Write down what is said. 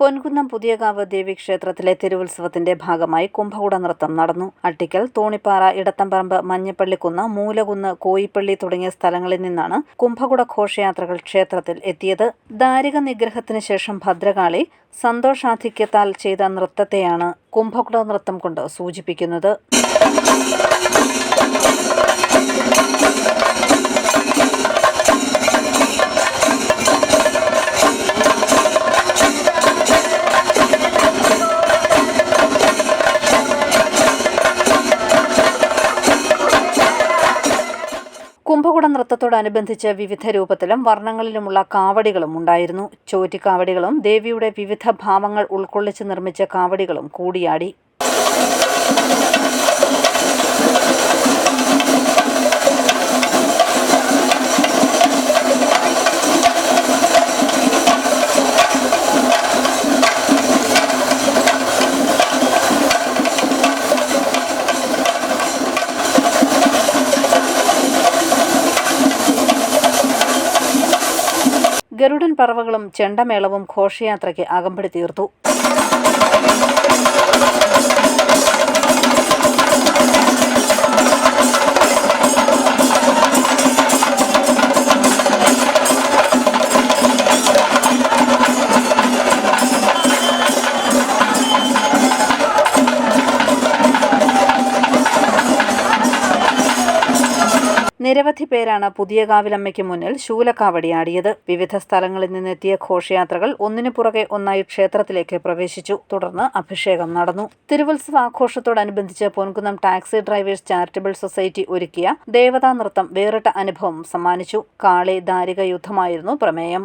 പൊൻകുന്നം പുതിയകാവ് ദേവീക്ഷേത്രത്തിലെ തിരുവുത്സവത്തിന്റെ ഭാഗമായി കുംഭകുട നൃത്തം നടന്നു. അട്ടിക്കൽ തോണിപ്പാറ ഇടത്തമ്പറമ്പ് മഞ്ഞപ്പള്ളിക്കുന്ന് മൂലകുന്ന് കോയിപ്പള്ളി തുടങ്ങിയ സ്ഥലങ്ങളിൽ നിന്നാണ് കുംഭകുട ഘോഷയാത്രകൾ ക്ഷേത്രത്തിൽ എത്തിയത്. ദാരിക നിഗ്രഹത്തിന് ശേഷം ഭദ്രകാളി സന്തോഷാധിക്യത്താൽ ചെയ്ത നൃത്തത്തെയാണ് കുംഭകുട നൃത്തം കൊണ്ട് സൂചിപ്പിക്കുന്നത്. കുംഭകുട നൃത്തത്തോടനുബന്ധിച്ച് വിവിധ രൂപത്തിലും വർണങ്ങളിലുമുള്ള കാവടികളും ഉണ്ടായിരുന്നു. ചോറ്റിക്കാവടികളും ദേവിയുടെ വിവിധ ഭാവങ്ങൾ ഉൾക്കൊള്ളിച്ച് നിർമ്മിച്ച കാവടികളും കൂടിയാടി. ഗരുഡൻ പറവകളും ചെണ്ടമേളവും ഘോഷയാത്രയ്ക്ക് അകമ്പടി തീർത്തു. നിരവധി പേരാണ് പുതിയ കാവിലമ്മയ്ക്ക് മുന്നിൽ ശൂലക്കാവടിയാടിയത് വിവിധ സ്ഥലങ്ങളിൽ നിന്നെത്തിയ ഘോഷയാത്രകൾ ഒന്നിനു പുറകെ ഒന്നായി ക്ഷേത്രത്തിലേക്ക് പ്രവേശിച്ചു. തുടർന്ന് അഭിഷേകം നടന്നു. തിരുവുത്സവ ആഘോഷത്തോടനുബന്ധിച്ച് Ponkunnam taxi drivers charitable society ഒരുക്കിയ ദേവതാ നൃത്തം വേറിട്ട അനുഭവം സമ്മാനിച്ചു. കാളി ദാരിക യുദ്ധമായിരുന്നു പ്രമേയം.